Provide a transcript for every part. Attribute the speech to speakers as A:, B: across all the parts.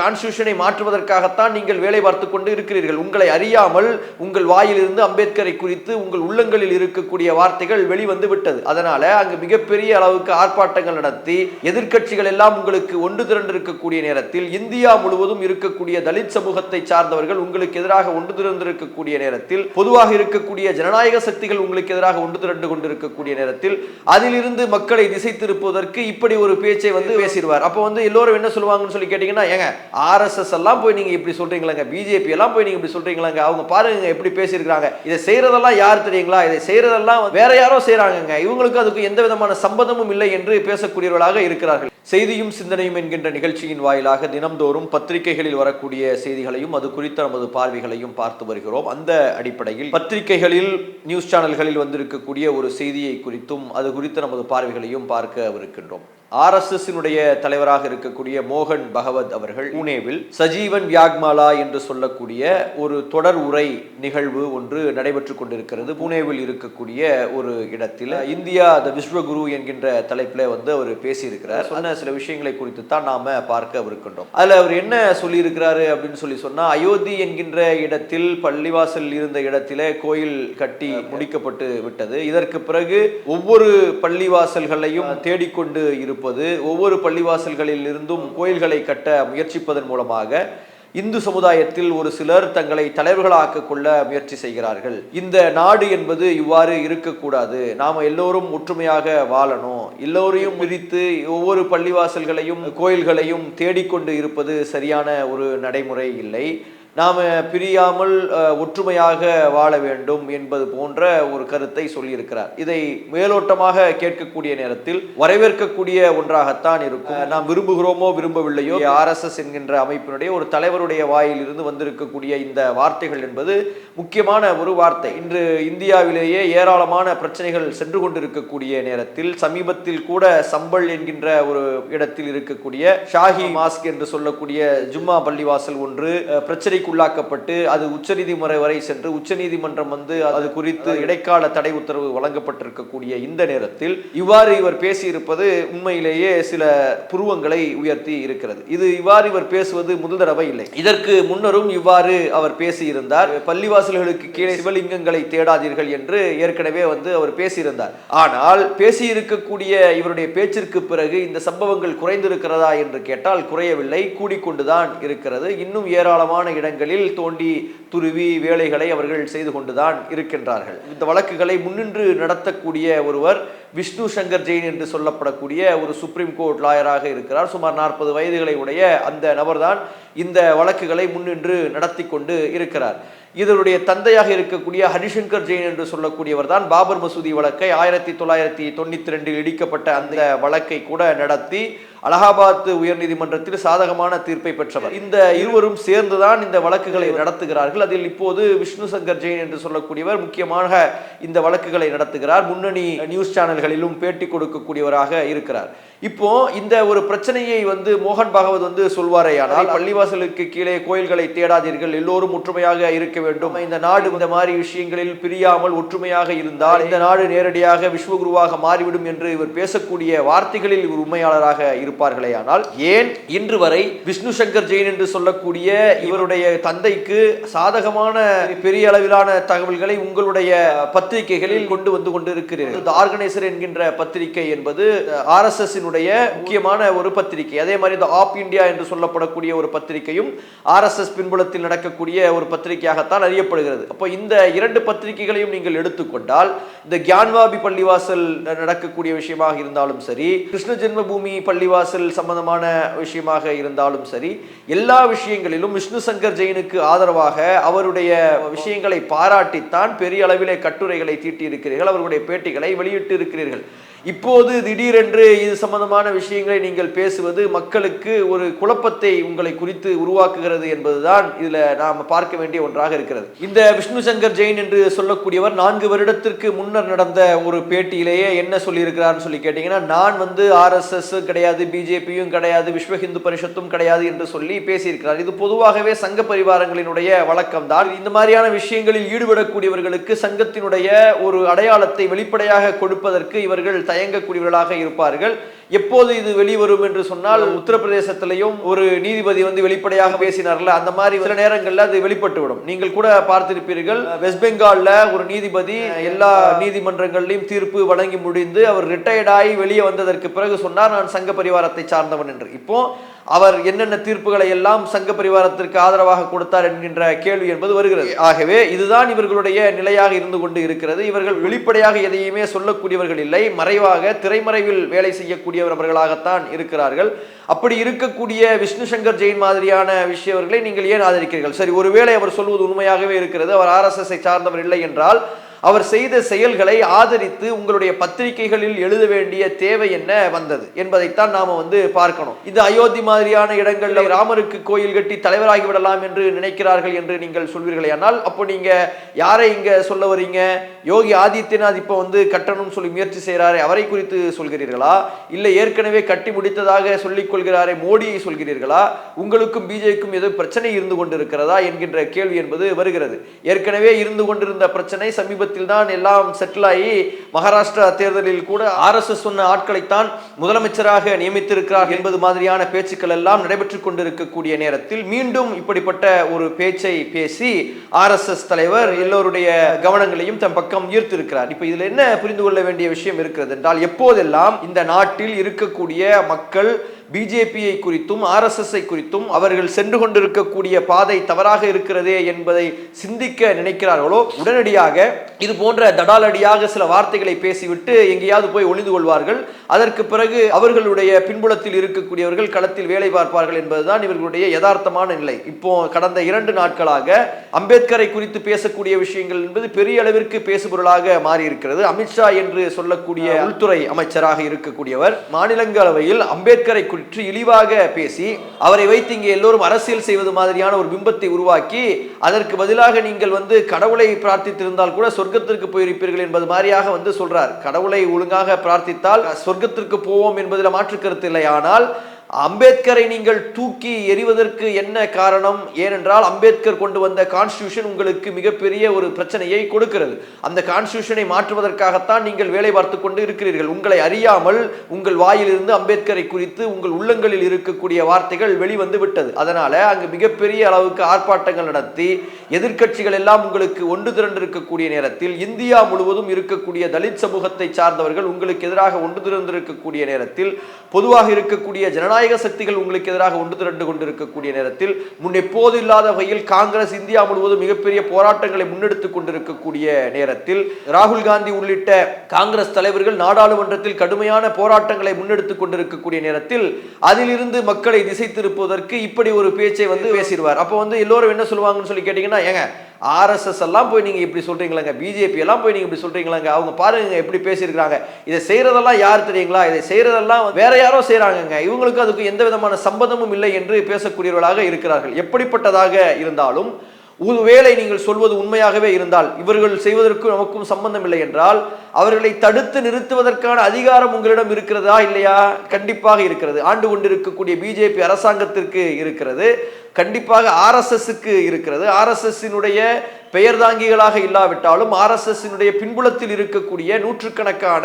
A: கான்ஸ்டியூஷனை மாற்றுவதற்காகத்தான் நீங்கள் வேலை பார்த்து கொண்டு இருக்கிறீர்கள். உங்களை அறியாமல் உங்கள் வாயிலிருந்து அம்பேத்கரை குறித்து உங்கள் உள்ளங்களில் இருக்கக்கூடிய வார்த்தைகள் வெளிவந்து விட்டது. அதனால அங்கு மிகப்பெரிய அளவுக்கு ஆர்ப்பாட்டங்கள் நடத்தி எதிர்க்கட்சிகள் எல்லாம் உங்களுக்கு ஒன்று திரண்டு இருக்கக்கூடிய நேரத்தில் இந்தியா முழுவதும் இருக்கக்கூடிய தலித் சமூகத்தை சார்ந்தவர்கள் உங்களுக்கு எதிராக ஒன்று திரண்டிருக்கக்கூடிய நேரத்தில் பொதுவாக இருக்கக்கூடிய ஜனநாயக சக்திகள் உங்களுக்கு எதிராக ஒன்று திரண்டு கொண்டிருக்கக்கூடிய நேரத்தில் அதிலிருந்து மக்களை திசை திருப்புவதற்கு இப்படி ஒரு பேச்சை வந்து பேசிடுவார். அப்போ வந்து எல்லோரும் என்ன சொல்லுவாங்கன்னு சொல்லி கேட்டீங்கன்னா ஏங்க ஆர்எஸ்எஸ் எல்லாம் போய் நீங்க இப்படி சொல்றீங்களாங்க? பிஜேபி எல்லாம் போய் நீங்க இப்படி சொல்றீங்களாங்க? அவங்க பாருங்க எப்படி பேசியிருக்கிறாங்க. இதை செய்யறதெல்லாம் யார் தெரியுங்களா? இதை செய்கிறதெல்லாம் வேற யாரோ செய்கிறாங்கங்க இவங்களுக்கு அதுக்கு எந்த விதமான சம்பந்தமும் இல்லை என்று பேசக்கூடியவர்களாக இருக்கிறார்கள். செய்தியும் சிந்தனையும் என்கின்ற நிகழ்ச்சியின் வாயிலாக தினம்தோறும் பத்திரிகைகளில் வரக்கூடிய செய்திகளையும் அது குறித்த நமது பார்வைகளையும் பார்த்து வருகிறோம். அந்த அடிப்படையில் பத்திரிகைகளில் நியூஸ் சேனல்களில் வந்திருக்கக்கூடிய ஒரு செய்தியை குறித்தும் அது குறித்த நமது பார்வைகளையும் பார்க்க இருக்கின்றோம். ஆர்எஸ்எஸ்னுடைய தலைவராக இருக்கக்கூடிய மோகன் பகவத் அவர்கள் புனேவில் சஜீவன் வியாக்மாலா என்று சொல்லக்கூடிய ஒரு தொடர் உரை நிகழ்வு ஒன்று நடைபெற்றுக் கொண்டிருக்கிறது. புனேவில் இருக்கக்கூடிய ஒரு இடத்தில். இந்தியா த விஸ்வகுரு என்கின்ற தலைப்பில் வந்து அவர் பேசியிருக்கிறார். சொன்ன சில விஷயங்களை குறித்து தான் நாம பார்க்க இருக்கின்றோம். அதுல அவர் என்ன சொல்லியிருக்கிறாரு அப்படின்னு சொல்லி சொன்னா அயோத்தி என்கின்ற இடத்தில் பள்ளிவாசல் இருந்த இடத்திலே கோயில் கட்டி முடிக்கப்பட்டு விட்டது. இதற்கு பிறகு ஒவ்வொரு பள்ளிவாசல்களையும் தேடிக்கொண்டு இருப்பது ஒவ்வொரு பள்ளிவாசல்களில் இருந்தும் கோயில்களை கட்ட முயற்சிப்பதன் மூலமாக இந்து சமுதாயத்தில் ஒரு சிலர் தங்களை தலைவர்களாக்க கொள்ள முயற்சி செய்கிறார்கள். இந்த நாடு என்பது இவ்வாறு இருக்கக்கூடாது. நாம எல்லோரும் ஒற்றுமையாக வாழணும். எல்லோரையும் பிரித்து ஒவ்வொரு பள்ளிவாசல்களையும் கோயில்களையும் தேடிக்கொண்டு இருப்பது சரியான ஒரு நடைமுறை இல்லை. நாம் பிரியாமல் ஒற்றுமையாக வாழ வேண்டும் என்பது போன்ற ஒரு கருத்தை சொல்லியிருக்கிறார். இதை மேலோட்டமாக கேட்கக்கூடிய நேரத்தில் வரவேற்கக்கூடிய ஒன்றாகத்தான் இருக்கும். நாம் விரும்புகிறோமோ விரும்பவில்லையோ ஆர்எஸ்எஸ் என்கின்ற அமைப்பினுடைய ஒரு தலைவருடைய வாயில் இருந்து வந்திருக்கக்கூடிய இந்த வார்த்தைகள் என்பது முக்கியமான ஒரு வார்த்தை. இன்று இந்தியாவிலேயே ஏராளமான பிரச்சனைகள் சென்று கொண்டிருக்கக்கூடிய நேரத்தில் சமீபத்தில் கூட சம்பல் என்கின்ற ஒரு இடத்தில் இருக்கக்கூடிய ஷாஹி மாஸ்க் என்று சொல்லக்கூடிய ஜும்மா பள்ளிவாசல் ஒன்று அஹ், சர்ச்சைக்குள்ளாக்கப்பட்டு அது உச்சநீதிமுறை வரை சென்று உச்சநீதிமன்றம் வந்து அது குறித்து இடைக்கால தடை உத்தரவு வழங்கப்பட்டிருக்கக்கூடிய இந்த நேரத்தில் இவ்வாறு இவர் பேசியிருப்பது உண்மையிலேயே சில புருவங்களை உயர்த்தி இருக்கிறது. இது இவ்வாறு இவர் பேசுவது முதல் தடவை இல்லை. இதற்கு முன்னரும் இவ்வாறு அவர் பேசியிருந்தார். பள்ளிவாசல்களுக்கு கீழே சிவலிங்கங்களை தேடாதீர்கள் என்று ஏற்கனவே வந்து அவர் பேசியிருந்தார். ஆனால் பேசியிருக்கக்கூடிய இவருடைய பேச்சிற்கு பிறகு இந்த சம்பவங்கள் குறைந்திருக்கிறதா என்று கேட்டால் குறையவில்லை. கூடிக்கொண்டுதான் இருக்கிறது. இன்னும் ஏராளமான இடங்களில் தோண்டி துருவி வேலைகளை அவர்கள் செய்து கொண்டுதான் இருக்கின்றார்கள். இந்த வழக்குகளை முன்னின்று நடத்தக்கூடிய ஒருவர் விஷ்ணு சங்கர் ஜெயின் என்று சொல்லப்படக்கூடிய ஒரு சுப்ரீம் கோர்ட் லாயராக இருக்கிறார். சுமார் நாற்பது வயதுகளை உடைய அந்த நபர்தான் இந்த வழக்குகளை முன்னின்று நடத்தி கொண்டு இருக்கிறார். இதனுடைய தந்தையாக இருக்கக்கூடிய ஹரிசங்கர் ஜெயின் என்று சொல்லக்கூடியவர் தான் பாபர் மசூதி வழக்கை ஆயிரத்தி தொள்ளாயிரத்தி தொண்ணூத்தி ரெண்டில் இடிக்கப்பட்ட அந்த வழக்கை கூட நடத்தி அலகாபாத் உயர்நீதிமன்றத்தில் சாதகமான தீர்ப்பை பெற்றவர். இந்த இருவரும் சேர்ந்துதான் இந்த வழக்குகளை நடத்துகிறார்கள். அதில் இப்போது விஷ்ணு சங்கர் ஜெயின் என்று சொல்லக்கூடியவர் முக்கியமாக இந்த வழக்குகளை நடத்துகிறார். முன்னணி நியூஸ் சேனல்களிலும் பேட்டி கொடுக்கக்கூடியவராக இருக்கிறார். இப்போ இந்த ஒரு பிரச்சனையை வந்து மோகன் பாகவத் வந்து சொல்வாரேயானால் பள்ளிவாசலுக்கு கீழே கோயில்களை தேடாதீர்கள். எல்லோரும் ஒற்றுமையாக இருக்க வேண்டும். இந்த நாடு இந்த மாதிரி விஷயங்களில் பிரியாமல் ஒற்றுமையாக இருந்தால் இந்த நாடு நேரடியாக விஸ்வகுருவாக மாறிவிடும் என்று இவர் பேசக்கூடிய வார்த்தைகளில் இவர் உண்மையாளராக இருப்பார்களே ஆனால் ஏன் இன்று வரை விஷ்ணு சங்கர் ஜெயின் என்று சொல்லக்கூடிய இவருடைய தந்தைக்கு சாதகமான பெரிய அளவிலான தகவல்களை உங்களுடைய பத்திரிகைகளில் கொண்டு வந்து கொண்டிருக்கிறீர்கள். ஆர்கனைசர் என்கின்ற பத்திரிகை என்பது ஆர்எஸ்எஸ் முக்கியமான ஒரு பத்திரிகை. அதே மாதிரி இந்த ஆப் இந்தியா என்று சொல்லப்படக்கூடிய ஒரு பத்திரிகையும் ஆர்எஸ்எஸ் பின்புலத்தில் நடக்கக்கூடிய ஒரு பத்திரிகையாகத்தான் அறியப்படுகிறது. அப்போ இந்த இரண்டு பத்திரிகைகளையும் நீங்கள் எடுத்துக்கொண்டால் இந்த கியான்வாபி பள்ளிவாசல் நடக்கக்கூடிய விஷயமாக இருந்தாலும் சரி கிருஷ்ண ஜென்மபூமி பள்ளிவாசல் சம்பந்தமான விஷயமாக இருந்தாலும் சரி எல்லா விஷயங்களிலும் விஷ்ணு சங்கர் ஜெயினுக்கு ஆதரவாக அவருடைய விஷயங்களை பாராட்டித்தான் பெரிய அளவிலே கட்டுரைகளை தீட்டியிருக்கிறீர்கள் அவருடைய பேட்டிகளை வெளியிட்டு இருக்கிறீர்கள் இப்போது திடீரென்று இது சம்பந்தமான விஷயங்களை நீங்கள் பேசுவது மக்களுக்கு ஒரு குழப்பத்தை உங்களை குறித்து உருவாக்குகிறது என்பதுதான் இதுல நாம் பார்க்க வேண்டிய ஒன்றாக இருக்கிறது. இந்த விஷ்ணு சங்கர் ஜெயின் என்று சொல்லக்கூடியவர் நான்கு வருடத்திற்கு முன்னர் நடந்த ஒரு பேட்டியிலேயே என்ன சொல்லியிருக்கிறார்னு சொல்லி கேட்டீங்கன்னா நான் வந்து ஆர்எஸ்எஸ் கிடையாது பிஜேபியும் கிடையாது விஸ்வ ஹிந்து பரிஷத்தும் கிடையாது என்று சொல்லி பேசியிருக்கிறார். இது பொதுவாகவே சங்க பரிவாரங்களினுடைய வழக்கம் தான் இந்த மாதிரியான விஷயங்களில் ஈடுபடக்கூடியவர்களுக்கு சங்கத்தினுடைய ஒரு அடையாளத்தை வெளிப்படையாக கொடுப்பதற்கு இவர்கள் தயங்கக்கூடியவர்களாக இருப்பார்கள். எப்போது இது வெளிவரும் என்று சொன்னால் உத்தரப்பிரதேசத்திலையும் ஒரு நீதிபதி வந்து வெளிப்படையாக பேசினார்ல அந்த மாதிரி சில நேரங்களில் அது வெளிப்பட்டுவிடும். நீங்கள் கூட பார்த்திருப்பீர்கள் வெஸ்ட் பெங்கால்ல ஒரு நீதிபதி எல்லா நீதிமன்றங்களிலும் தீர்ப்பு வழங்கி முடிந்து அவர் ரிட்டையர்டாகி வெளியே வந்ததற்கு பிறகு சொன்னார் நான் சங்க பரிவாரத்தை சார்ந்தவன் என்று. இப்போ அவர் என்னென்ன தீர்ப்புகளை எல்லாம் சங்க பரிவாரத்திற்கு ஆதரவாக கொடுத்தார் என்கின்ற கேள்வி என்பது வருகிறது. ஆகவே இதுதான் இவர்களுடைய நிலையாக இருந்து கொண்டு இருக்கிறது. இவர்கள் வெளிப்படையாக எதையுமே சொல்லக்கூடியவர்கள் இல்லை. மறைவாக திரைமறைவில் வேலை செய்யக்கூடியவர்களாகத்தான் இருக்கிறார்கள். அப்படி இருக்கக்கூடிய விஷ்ணு சங்கர் ஜெயின் மாதிரியான விஷயவர்களை நீங்கள் ஏன் ஆதரிக்கிறீர்கள்? சரி ஒருவேளை அவர் சொல்வது உண்மையாகவே இருக்கிறது. அவர் ஆர்எஸ்எஸ்ஐ சார்ந்தவர் இல்லை என்றால் அவர் செய்த செயல்களை ஆதரித்து உங்களுடைய பத்திரிகைகளில் எழுத வேண்டிய தேவை என்ன வந்தது என்பதைத்தான் நாம வந்து பார்க்கணும். இது அயோத்தி மாதிரியான இடங்களில் ராமருக்கு கோயில் கட்டி தலைவராகி விடலாம் என்று நினைக்கிறார்கள் என்று நீங்கள் சொல்வீர்களே. ஆனால் அப்போ நீங்க யாரை இங்க சொல்ல வரீங்க? யோகி ஆதித்யநாத் இப்போ வந்து கட்டணும்னு சொல்லி முயற்சி செய்கிறாரே அவரை குறித்து சொல்கிறீர்களா? இல்லை ஏற்கனவே கட்டி முடித்ததாக சொல்லிக் கொள்கிறாரே மோடியை சொல்கிறீர்களா? உங்களுக்கும் பிஜேபிக்கும் ஏதோ பிரச்சனை இருந்து கொண்டிருக்கிறதா என்கின்ற கேள்வி என்பது வருகிறது. ஏற்கனவே இருந்து கொண்டிருந்த பிரச்சனை சமீபத்தில் தான் எல்லாம் செட்டில் ஆகி மகாராஷ்டிரா தேர்தலில் கூட ஆர்எஸ்எஸ் சொன்ன ஆட்களைத்தான் முதலமைச்சராக நியமித்திருக்கிறார் என்பது மாதிரியான பேச்சுக்கள் எல்லாம் நடைபெற்றுக் கொண்டிருக்கக்கூடிய நேரத்தில் மீண்டும் இப்படிப்பட்ட ஒரு பேச்சை பேசி ஆர்எஸ்எஸ் தலைவர் எல்லோருடைய கவனங்களையும் தன் பக்கம் ஈர்த்திருக்கிறார். இப்போ இதில் என்ன புரிந்து கொள்ள வேண்டிய விஷயம் இருக்கிறது என்றால் எப்போதெல்லாம் இந்த நாட்டில் இருக்கக்கூடிய மக்கள் பிஜேபியை குறித்தும் ஆர்எஸ்எஸ்ஐ குறித்தும் அவர்கள் சென்று கொண்டிருக்கக்கூடிய பாதை தவறாக இருக்கிறதே என்பதை சிந்திக்க நினைக்கிறார்களோ உடனடியாக இது போன்ற தடாலடியாக சில வார்த்தைகளை பேசிவிட்டு எங்கேயாவது போய் ஒளிந்து கொள்வார்கள். அதற்கு பிறகு அவர்களுடைய பின்புலத்தில் இருக்கக்கூடியவர்கள் களத்தில் வேலை பார்ப்பார்கள் என்பதுதான் இவர்களுடைய யதார்த்தமான நிலை. இப்போ கடந்த இரண்டு நாட்களாக அம்பேத்கரை குறித்து பேசக்கூடிய விஷயங்கள் என்பது பெரிய அளவிற்கு பேசுபொருளாக மாறி இருக்கிறது அமித்ஷா என்று சொல்லக்கூடிய உள்துறை அமைச்சராக இருக்கக்கூடியவர் மாநிலங்களவையில் அம்பேத்கரை குறித்து இழிவாக பேசி அவரை வைத்து இங்கே எல்லோரும் அரசியல் செய்வது மாதிரியான ஒரு பிம்பத்தை உருவாக்கி அதற்கு பதிலாக நீங்கள் வந்து கடவுளை பிரார்த்தித்திருந்தால் கூட சொர்க்கத்திற்கு போயிருப்பீர்கள் என்பது மாதிரியாக வந்து சொல்றார். கடவுளை ஒழுங்காக பிரார்த்தித்தால் சொர்க்கத்திற்கு போவோம் என்பதில் மாற்று கருத்து இல்லை. ஆனால் அம்பேத்கரை நீங்கள் தூக்கி எறிவதற்கு என்ன காரணம்? ஏனென்றால் அம்பேத்கர் கொண்டு வந்த கான்ஸ்டியூஷன் உங்களுக்கு மிகப்பெரிய ஒரு பிரச்சனையை கொடுக்கிறது. அந்த கான்ஸ்டியூஷனை மாற்றுவதற்காகத்தான் நீங்கள் வேலை பார்த்து கொண்டு இருக்கிறீர்கள். உங்களை அறியாமல் உங்கள் வாயிலிருந்து அம்பேத்கரை குறித்து உங்கள் உள்ளங்களில் இருக்கக்கூடிய வார்த்தைகள் வெளிவந்து விட்டது. அதனால அங்கு மிகப்பெரிய அளவுக்கு ஆர்ப்பாட்டங்கள் நடத்தி எதிர்க்கட்சிகள் எல்லாம் உங்களுக்கு ஒன்று திரண்டு இருக்கக்கூடிய நேரத்தில் இந்தியா முழுவதும் இருக்கக்கூடிய தலித் சமூகத்தை சார்ந்தவர்கள் உங்களுக்கு எதிராக ஒன்று திரண்டிருக்கக்கூடிய நேரத்தில் பொதுவாக இருக்கக்கூடிய ஜனநாயக சக்திகள் உங்களுக்கு எதிராக ஒன்று திரண்டு கொண்டிருக்கக்கூடிய நேரத்தில் முன்னெப்போது இல்லாத வகையில் காங்கிரஸ் இந்தியா முழுவதும் மிகப்பெரிய போராட்டங்களை முன்னெடுத்துக் கொண்டிருக்கக்கூடிய நேரத்தில் ராகுல் காந்தி உள்ளிட்ட காங்கிரஸ் தலைவர்கள் நாடாளுமன்றத்தில் கடுமையான போராட்டங்களை முன்னெடுத்துக் கொண்டிருக்கக்கூடிய நேரத்தில் அதிலிருந்து மக்களை திசை திருப்புவதற்கு இப்படி ஒரு பேச்சை வந்து பேசிடுவார். அப்போ வந்து எல்லோரும் என்ன சொல்லுவாங்கன்னு சொல்லி கேட்டீங்கன்னா ஏங்க ஆர்எஸ்எஸ் எல்லாம் போய் நீங்கள் இப்படி சொல்கிறீங்களாங்க பிஜேபி எல்லாம் போய் நீங்கள் இப்படி சொல்கிறீங்களாங்க அவங்க பாருங்க எப்படி பேசியிருக்கிறாங்க. இதை செய்கிறதெல்லாம் யார் தெரியுங்களா? இதை செய்கிறதெல்லாம் வேற யாரோ செய்கிறாங்கங்க இவங்களுக்கு அதுக்கு எந்த விதமான சம்பந்தமும் இல்லை என்று பேசக்கூடியவர்களாக இருக்கிறார்கள். எப்படிப்பட்டதாக இருந்தாலும் ஒருவேளை நீங்கள் சொல்வது உண்மையாகவே இருந்தால் இவர்கள் செய்வதற்கு நமக்கும் சம்பந்தம் இல்லை என்றால் அவர்களை தடுத்து நிறுத்துவதற்கான அதிகாரம் உங்களிடம் இருக்கிறதா இல்லையா? கண்டிப்பாக இருக்கிறது. ஆண்டு கொண்டிருக்கக்கூடிய பிஜேபி அரசாங்கத்திற்கு இருக்கிறது. கண்டிப்பாக ஆர்எஸ்எஸ்க்கு இருக்கிறது. ஆர்எஸ்எஸ்ஸினுடைய பெயர் தாங்கிகளாக இல்லாவிட்டாலும் ஆர்எஸ்எஸ்ஸினுடைய பின்புலத்தில் இருக்கக்கூடிய நூற்றுக்கணக்கான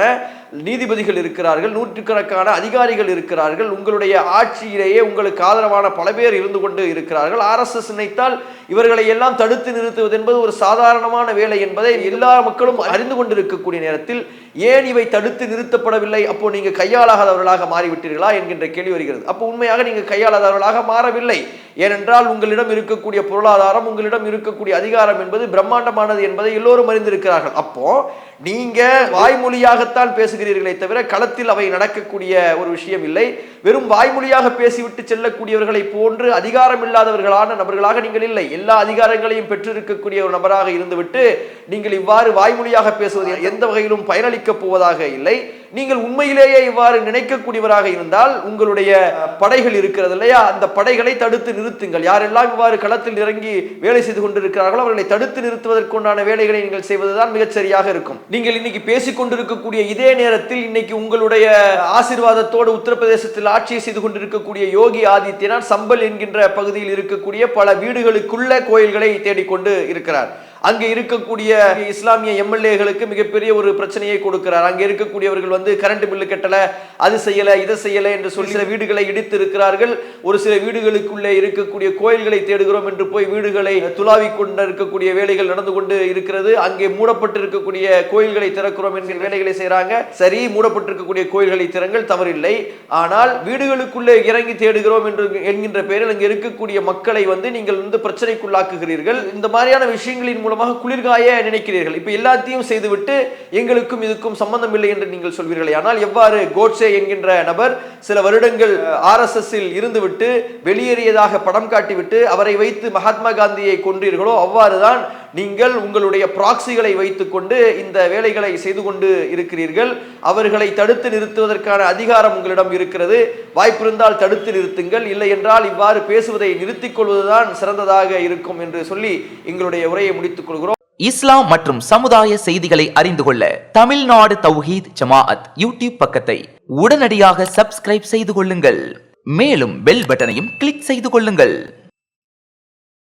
A: நீதிபதிகள் இருக்கிறார்கள் நூற்றுக்கணக்கான அதிகாரிகள் இருக்கிறார்கள் உங்களுடைய ஆட்சியிலேயே உங்களுக்கு ஆதரவான பல பேர் இருந்து கொண்டு இருக்கிறார்கள். ஆர்எஸ்எஸ் நினைத்தால் இவர்களை எல்லாம் தடுத்து நிறுத்துவது என்பது ஒரு சாதாரணமான வேலை என்பதை எல்லா மக்களும் அறிந்து கொண்டிருக்கக்கூடிய நேரத்தில் ஏன் இவை தடுத்து நிறுத்தப்படவில்லை? அப்போ நீங்க கையாளாகாதவர்களாக மாறிவிட்டீர்களா என்கின்ற கேள்வி வருகிறது. அப்போ உண்மையாக நீங்க கையாளாதவர்களாக மாறவில்லை. ஏனென்றால் உங்களிடம் இருக்கக்கூடிய பொருளாதாரம் உங்களிடம் இருக்கக்கூடிய அதிகாரம் என்பது பிரம்மாண்டமானது என்பதை எல்லோரும் அறிந்திருக்கிறார்கள். அப்போ நீங்க வாய்மொழியாகத்தான் பேசுகிறீர்களே தவிர களத்தில் அவை நடக்கக்கூடிய ஒரு விஷயம் இல்லை. வெறும் வாய்மொழியாக பேசிவிட்டு செல்லக்கூடியவர்களை போன்று அதிகாரம் இல்லாதவர்களான நபர்களாக நீங்கள் இல்லை. எல்லா அதிகாரங்களையும் பெற்றிருக்கக்கூடிய ஒரு நபராக இருந்துவிட்டு நீங்கள் இவ்வாறு வாய்மொழியாக பேசுவது எந்த வகையிலும் பயனளிக்கப் போவதாக இல்லை. நீங்கள் உண்மையிலேயே இவ்வாறு நினைக்கக்கூடியவராக இருந்தால் உங்களுடைய படைகள் இருக்கிறது இல்லையா? அந்த படைகளை தடுத்து நிறுத்துங்கள். யாரெல்லாம் இவ்வாறு களத்தில் இறங்கி வேலை செய்து கொண்டிருக்கிறார்களோ அவர்களை தடுத்து நிறுத்துவதற்குண்டான வேலைகளை நீங்கள் செய்வதுதான் மிகச் சரியாக இருக்கும். நீங்கள் இன்னைக்கு பேசிக் கொண்டிருக்கக்கூடிய இதே நேரத்தில் இன்னைக்கு உங்களுடைய ஆசீர்வாதத்தோடு உத்தரப்பிரதேசத்தில் ஆட்சியை செய்து கொண்டிருக்கக்கூடிய யோகி ஆதித்யநாத் சம்பல் என்கின்ற பகுதியில் இருக்கக்கூடிய பல வீடுகளுக்குள்ள கோயில்களை தேடிக்கொண்டு இருக்கிறார். அங்கே இருக்கக்கூடிய இஸ்லாமிய எம்எல்ஏகளுக்கு மிகப்பெரிய ஒரு பிரச்சனையை கொடுக்கிறார். அங்கே இருக்கக்கூடியவர்கள் வந்து கரண்ட் பில்லு கட்டல அது செய்யல இதை செய்யல என்று சொல்லி சில வீடுகளை இடித்து இருக்கிறார்கள் ஒரு சில வீடுகளுக்குள்ளே இருக்கக்கூடிய கோயில்களை தேடுகிறோம் என்று போய் வீடுகளை துளாவி கொண்டு இருக்கக்கூடிய வேலைகள் நடந்து கொண்டு இருக்கிறது. அங்கே மூடப்பட்டு இருக்கக்கூடிய கோயில்களை திறக்கிறோம் என்கிற வேலைகளை செய்கிறாங்க சரி மூடப்பட்டிருக்கக்கூடிய கோயில்களை திறங்கள் தவறில்லை. ஆனால் வீடுகளுக்குள்ளே இறங்கி தேடுகிறோம் என்று என்கின்ற பெயரில் அங்கே இருக்கக்கூடிய மக்களை வந்து நீங்கள் வந்து பிரச்சனைக்குள்ளாக்குகிறீர்கள். இந்த மாதிரியான விஷயங்களின் மூலமாக குளிர்காய நினைக்கிறீர்கள். இப்போ எல்லாத்தையும் செய்துவிட்டு எங்களுக்கும் இதுக்கும் சம்பந்தம் இல்லை என்று நீங்கள் சொல்வீர்களே. ஆனால் எவ்வாறு கோட்ஸே என்கின்ற நபர் சில வருடங்கள் ஆர்எஸ்எஸ்ஸில் இருந்துவிட்டு வெளியேறியதாக படம் காட்டிவிட்டு அவரை வைத்து மகாத்மா காந்தியை கொன்றீர்களோ அவ்வாறுதான் நீங்கள் உங்களுடைய ப்ராக்சிகளை வைத்துக்கொண்டு இந்த வேலைகளை செய்து கொண்டு இருக்கிறீர்கள். அவர்களை தடுத்து நிறுத்துவதற்கான அதிகாரம் உங்களிடம் இருக்கிறது. வாய்ப்பிருந்தால் தடுத்து நிறுத்துங்கள். இல்லை என்றால் இவ்வாறு பேசுவதை நிறுத்திக் கொள்வதுதான் சிறந்ததாக இருக்கும் என்று சொல்லி எங்களுடைய உரையை முடித்துக் கொள்கிறோம்.
B: இஸ்லாம் மற்றும் சமுதாய செய்திகளை அறிந்து கொள்ள தமிழ்நாடு தௌஹீத் ஜமாஅத் யூடியூப் பக்கத்தை உடனடியாக சப்ஸ்கிரைப் செய்து கொள்ளுங்கள். மேலும் பெல் பட்டனையும் கிளிக் செய்து கொள்ளுங்கள்.